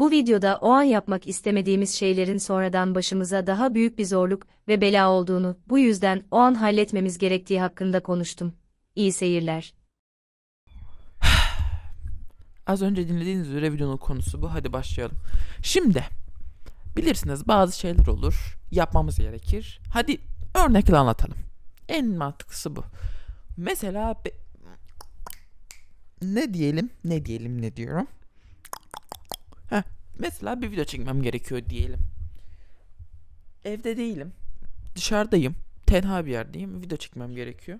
Bu videoda o an yapmak istemediğimiz şeylerin sonradan başımıza daha büyük bir zorluk ve bela olduğunu, bu yüzden o an halletmemiz gerektiği hakkında konuştum. İyi seyirler. Az önce dinlediğiniz üzere videonun konusu bu. Hadi başlayalım. Şimdi bilirsiniz bazı şeyler olur. Yapmamız gerekir. Hadi örnekle anlatalım. En mantıklısı bu. Mesela ne diyelim? Ne diyelim ne diyorum? Mesela bir video çekmem gerekiyor diyelim. Evde değilim. Dışarıdayım. Tenha bir yerdeyim. Video çekmem gerekiyor.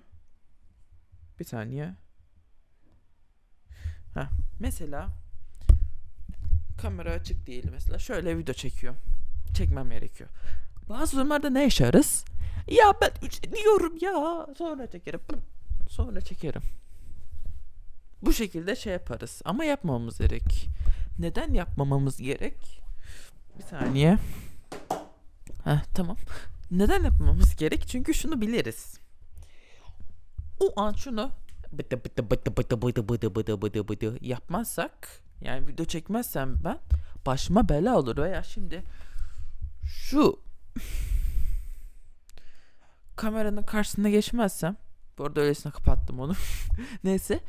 Bir saniye. Heh, mesela kamera açık değil mesela şöyle video çekiyor. Çekmem gerekiyor. Bazı durumlarda ne yaşarız? Ya ben diyorum ya sonra çekerim. Sonra çekerim. Bu şekilde şey yaparız ama yapmamamız gerek. Neden yapmamamız gerek? Bir saniye. Heh, tamam. Neden yapmamamız gerek? Çünkü şunu biliriz. O an şunu bıdı bıdı bıdı bıdı bıdı bıdı bıdı bıdı bıdı yapmazsak yani video çekmezsem ben başıma bela olur veya şimdi şu kameranın karşısına geçmezsem bu arada öylesine kapattım onu neyse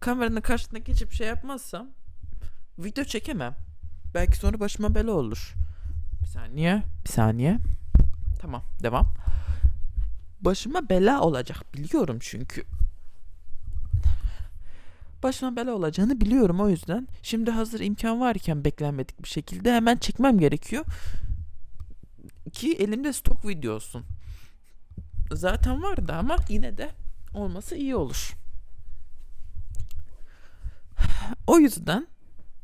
kameranın karşısına geçip şey yapmazsam video çekemem belki sonra başıma bela olur bir saniye bir saniye tamam devam başıma bela olacak biliyorum çünkü başıma bela olacağını biliyorum o yüzden. Şimdi hazır imkan varken beklenmedik bir şekilde hemen çekmem gerekiyor. Ki elimde stok video olsun. Zaten vardı ama yine de olması iyi olur. O yüzden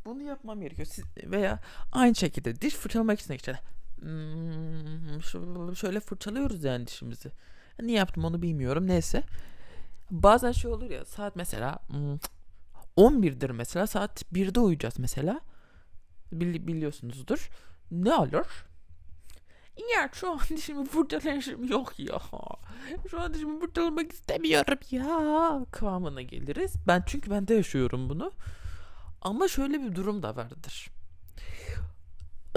bunu yapmam gerekiyor. Siz, veya aynı şekilde diş fırçalamak için işte hmm, şö- şöyle fırçalıyoruz yani dişimizi. Niye yaptım onu bilmiyorum. Neyse. Bazen şey olur ya saat mesela hmm, 11'dir mesela saat 1'de uyuyacağız mesela. Bili- biliyorsunuzdur. Ne olur? Ya şu an dişimi fırçalayışım yok ya. Şu an dişimi fırçalamak istemiyorum ya. Kıvamına geliriz. Ben çünkü ben de yaşıyorum bunu. Ama şöyle bir durum da vardır.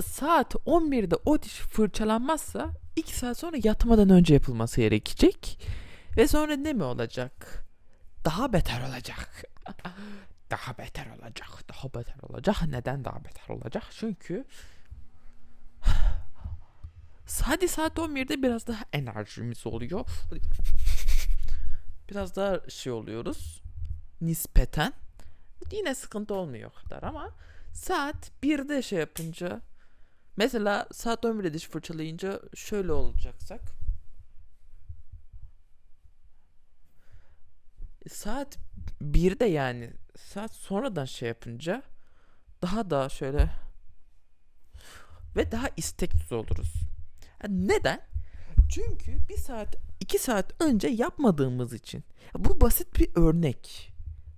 Saat 11'de o diş fırçalanmazsa 2 saat sonra yatmadan önce yapılması gerekecek. Ve sonra ne mi olacak? Daha beter olacak. daha beter olacak. Daha beter olacak. Neden daha beter olacak? Çünkü hadi saat 11'de biraz daha enerjimiz oluyor. Biraz daha şey oluyoruz. Nispeten. Yine sıkıntı olmuyor o kadar ama saat 1'de şey yapınca mesela saat 11'de diş fırçalayınca şöyle olacaksak saat 1'de yani saat sonradan şey yapınca daha da şöyle ve daha isteksiz oluruz. Yani neden? Çünkü bir saat iki saat önce yapmadığımız için. Bu basit bir örnek.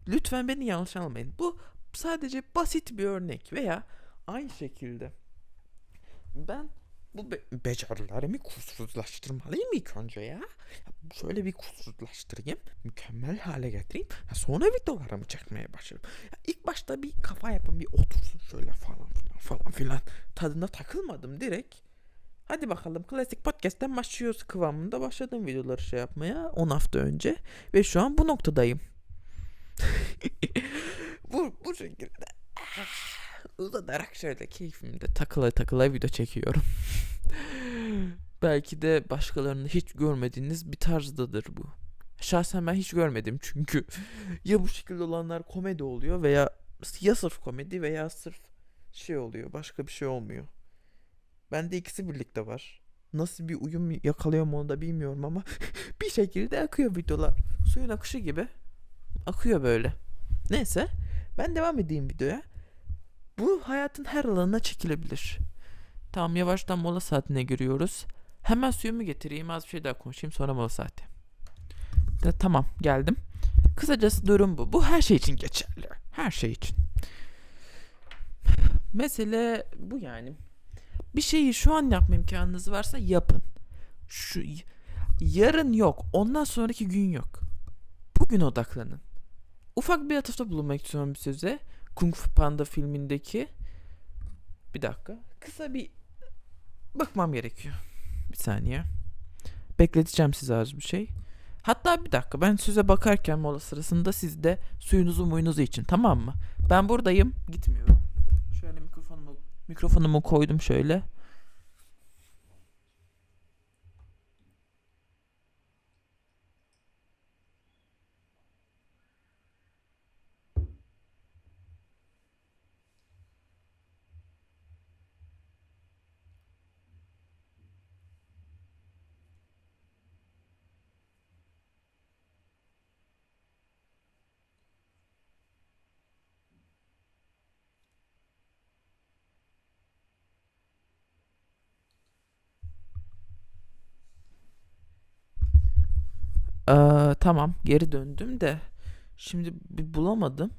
Lütfen beni yanlış anlamayın. Bu sadece basit bir örnek veya aynı şekilde ben bu be- becerilerimi kusursuzlaştırmalıyım ilk önce ya. Ya Şöyle bir kusursuzlaştırayım. Mükemmel hale getireyim. Ha, Sonra videolarımı çekmeye başlarım. Ya ilk başta bir kafa yapın bir otursun şöyle falan filan falan filan. Tadına takılmadım direkt. Hadi bakalım klasik podcast'ten başlıyoruz kıvamında başladım videoları şey yapmaya 10 hafta önce. Ve şu an bu noktadayım. bu, bu şekilde uzatarak şöyle keyfimde takıla takıla video çekiyorum. Belki de başkalarının hiç görmediğiniz bir tarzdadır bu. Şahsen ben hiç görmedim çünkü ya bu şekilde olanlar komedi oluyor veya ya sırf komedi veya sırf şey oluyor başka bir şey olmuyor. Bende ikisi birlikte var. Nasıl bir uyum yakalıyorum onu da bilmiyorum ama bir şekilde akıyor videolar. Suyun akışı gibi akıyor böyle. Neyse ben devam edeyim videoya. Bu hayatın her alanına çekilebilir. Tamam yavaştan mola saatine giriyoruz. Hemen suyumu getireyim az bir şey daha konuşayım sonra mola saati. De, tamam geldim. Kısacası durum bu. Bu her şey için geçerli. Her şey için. Mesele bu yani. Bir şeyi şu an yapma imkanınız varsa yapın. Şu yarın yok. Ondan sonraki gün yok. Bugün odaklanın. Ufak bir atıfta bulunmak istiyorum size. Kung Fu Panda filmindeki Bir dakika. Kısa bir bakmam gerekiyor. Bir saniye. Bekleteceğim size az bir şey. Hatta bir dakika ben size bakarken mola sırasında siz de suyunuzu muyunuzu için tamam mı? Ben buradayım gitmiyorum. Şöyle mikrofonumu mikrofonumu koydum şöyle. Ee, tamam geri döndüm de şimdi bir bulamadım.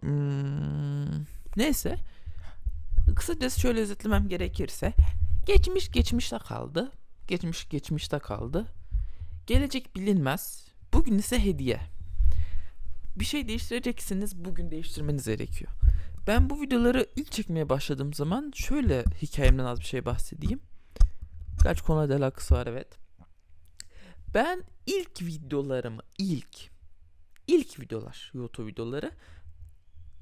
Hmm, neyse. Kısacası şöyle özetlemem gerekirse geçmiş geçmişte kaldı. Geçmiş geçmişte kaldı. Gelecek bilinmez. Bugün ise hediye. Bir şey değiştireceksiniz bugün değiştirmeniz gerekiyor. Ben bu videoları ilk çekmeye başladığım zaman şöyle hikayemden az bir şey bahsedeyim. Kaç konuda alakası var evet. Ben ilk videolarımı ilk ilk videolar YouTube videoları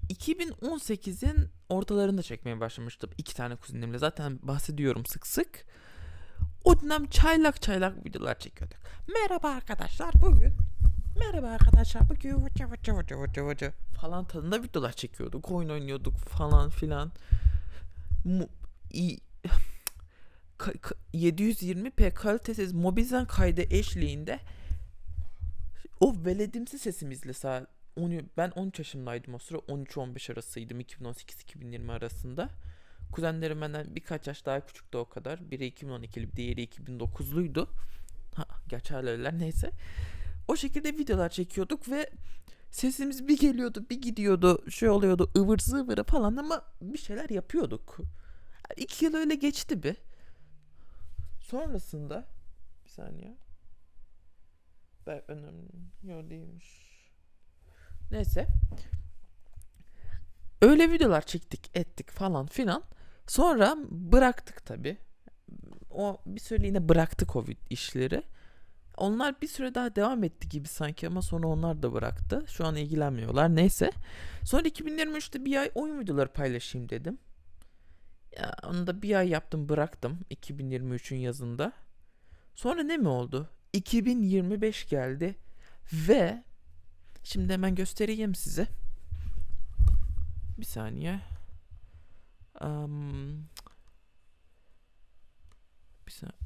2018'in ortalarında çekmeye başlamıştım. iki tane kuzenimle zaten bahsediyorum sık sık. O dönem çaylak çaylak videolar çekiyorduk. Merhaba arkadaşlar bugün Merhaba arkadaşlar bugün vıcı vıcı vıcı vıcı vıcı falan tadında videolar çekiyorduk. Oyun oynuyorduk falan filan. Mu- iyi- 720p kalitesiz Mobizen kaydı eşliğinde o veledimsi sesimizle sağ onu ben 13 yaşındaydım o sıra 13-15 arasıydım 2018-2020 arasında. Kuzenlerim benden birkaç yaş daha küçüktü o kadar. Biri 2012'li, diğeri 2009'luydu. Ha, gerçi neyse. O şekilde videolar çekiyorduk ve sesimiz bir geliyordu, bir gidiyordu, şey oluyordu, ıvır zıvırı falan ama bir şeyler yapıyorduk. İki yıl öyle geçti bir. Sonrasında bir saniye. Ben önemli. Yok değilmiş. Neyse. Öyle videolar çektik, ettik falan filan. Sonra bıraktık tabi. O bir süre yine bıraktık o işleri. Onlar bir süre daha devam etti gibi sanki ama sonra onlar da bıraktı. Şu an ilgilenmiyorlar. Neyse. Sonra 2023'te bir ay oyun videoları paylaşayım dedim. Onu da bir ay yaptım bıraktım 2023'ün yazında. Sonra ne mi oldu? 2025 geldi ve şimdi hemen göstereyim size. Bir saniye. Am, bir saniye.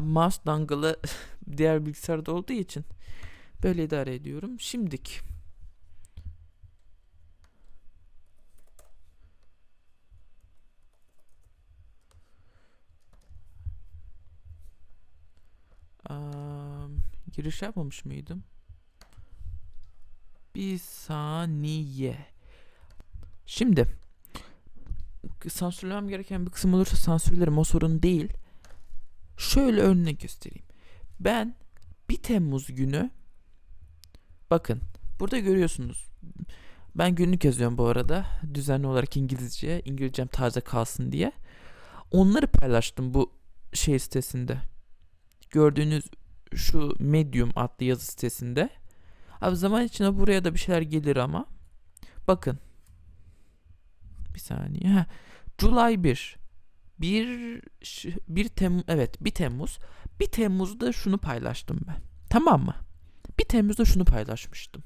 Mouse dongle'ı diğer bilgisayarda olduğu için böyle idare ediyorum. Şimdik. Giriş yapmamış mıydım? Bir saniye. Şimdi sansürlemem gereken bir kısım olursa sansürlerim o sorun değil. Şöyle örnek göstereyim. Ben 1 Temmuz günü bakın burada görüyorsunuz. Ben günlük yazıyorum bu arada. Düzenli olarak İngilizce. İngilizcem taze kalsın diye. Onları paylaştım bu şey sitesinde. Gördüğünüz şu Medium adlı yazı sitesinde. Abi zaman içinde buraya da bir şeyler gelir ama. Bakın. Bir saniye. Ha. July 1. 1 ş- 1 Temmuz evet 1 Temmuz. 1 Temmuz'da şunu paylaştım ben. Tamam mı? 1 Temmuz'da şunu paylaşmıştım.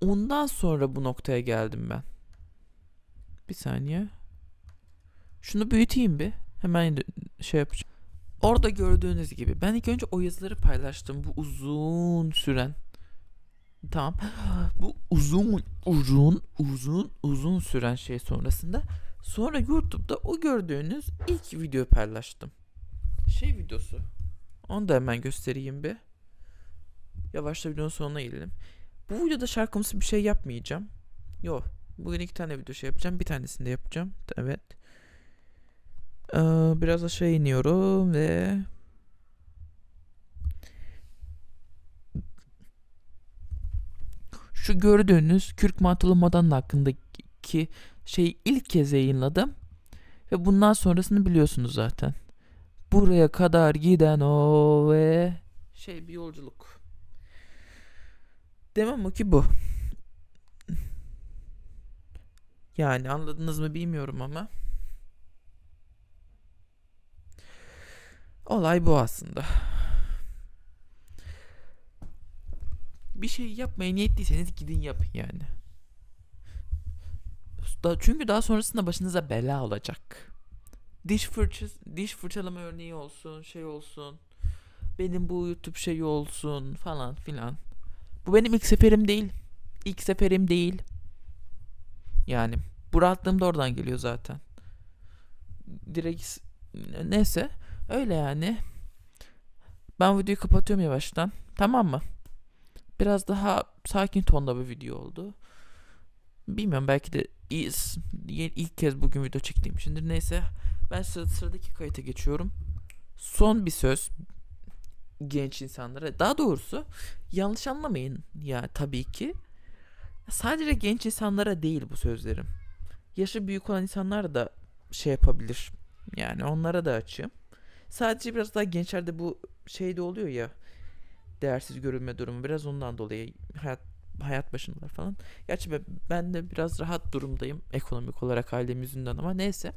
Ondan sonra bu noktaya geldim ben. Bir saniye. Şunu büyüteyim bir. Hemen şey yapacağım. Orada gördüğünüz gibi ben ilk önce o yazıları paylaştım. Bu uzun süren. Tamam. Bu uzun uzun uzun uzun süren şey sonrasında sonra YouTube'da o gördüğünüz ilk videoyu paylaştım. Şey videosu. Onu da hemen göstereyim bir yavaşça videonun sonuna gelelim. Bu videoda şarkımsı bir şey yapmayacağım. Yok. Bugün iki tane video şey yapacağım. Bir tanesini de yapacağım. Evet. Ee, biraz aşağı iniyorum ve şu gördüğünüz Kürk Mantılı Madonna hakkındaki şeyi ilk kez yayınladım. Ve bundan sonrasını biliyorsunuz zaten. Buraya kadar giden o ve şey bir yolculuk. Demem o ki bu. Yani anladınız mı bilmiyorum ama. Olay bu aslında. Bir şey yapmaya niyetliyseniz gidin yapın yani. Çünkü daha sonrasında başınıza bela olacak. Diş fırçası, diş fırçalama örneği olsun, şey olsun. Benim bu YouTube şeyi olsun falan filan. Bu benim ilk seferim değil. İlk seferim değil. Yani bu rahatlığım da oradan geliyor zaten. Direkt neyse öyle yani. Ben videoyu kapatıyorum yavaştan. Tamam mı? Biraz daha sakin tonda bir video oldu. Bilmiyorum belki de ilk kez bugün video çektiğim içindir. Neyse ben sıra, sıradaki kayıta geçiyorum. Son bir söz genç insanlara. Daha doğrusu yanlış anlamayın ya tabii ki. Sadece genç insanlara değil bu sözlerim. Yaşı büyük olan insanlar da şey yapabilir. Yani onlara da açığım. Sadece biraz daha gençlerde bu şey de oluyor ya. Değersiz görünme durumu biraz ondan dolayı hayat hayat başındalar falan. Gerçi ben de biraz rahat durumdayım ekonomik olarak ailem yüzünden ama neyse.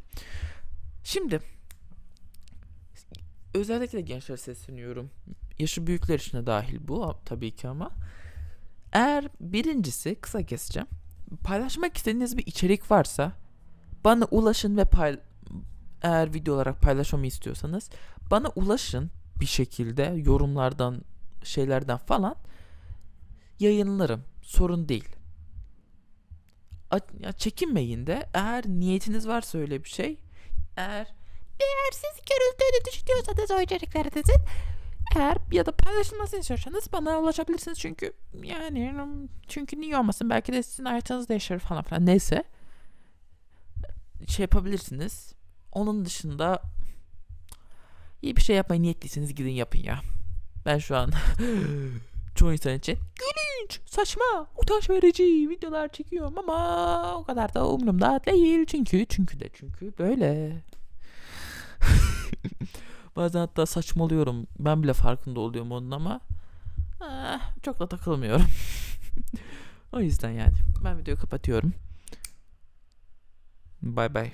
Şimdi özellikle gençlere sesleniyorum. Yaşı büyükler için de dahil bu tabii ki ama. Eğer birincisi kısa keseceğim. Paylaşmak istediğiniz bir içerik varsa bana ulaşın ve pay eğer video olarak paylaşmamı istiyorsanız bana ulaşın bir şekilde yorumlardan şeylerden falan yayınlarım. Sorun değil. A- ya çekinmeyin de eğer niyetiniz varsa öyle bir şey eğer eğer siz görüldüğünü düşünüyorsanız o içeriklerinizin eğer ya da paylaşılmasını istiyorsanız bana ulaşabilirsiniz. Çünkü yani çünkü niye olmasın? Belki de sizin hayatınız değişir falan filan. Neyse. Şey yapabilirsiniz. Onun dışında iyi bir şey yapmaya niyetliyseniz gidin yapın ya. Ben şu an çoğu insan için gülünç, saçma, utanç verici videolar çekiyorum ama o kadar da umurumda değil. Çünkü çünkü de çünkü böyle. Bazen hatta saçmalıyorum. Ben bile farkında oluyorum onun ama ah, çok da takılmıyorum. o yüzden yani ben videoyu kapatıyorum. Bay bay.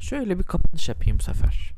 Şöyle bir kapanış yapayım bu sefer.